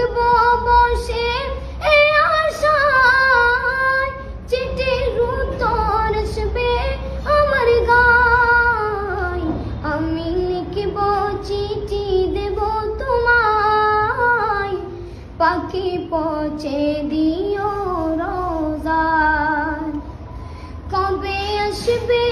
থাকব বসে এ আশায় চিঠির উত্তর আসবে আমার গায়। আমি লিখব চিঠি পাখি পচে দিও রোজার। কবে আসবে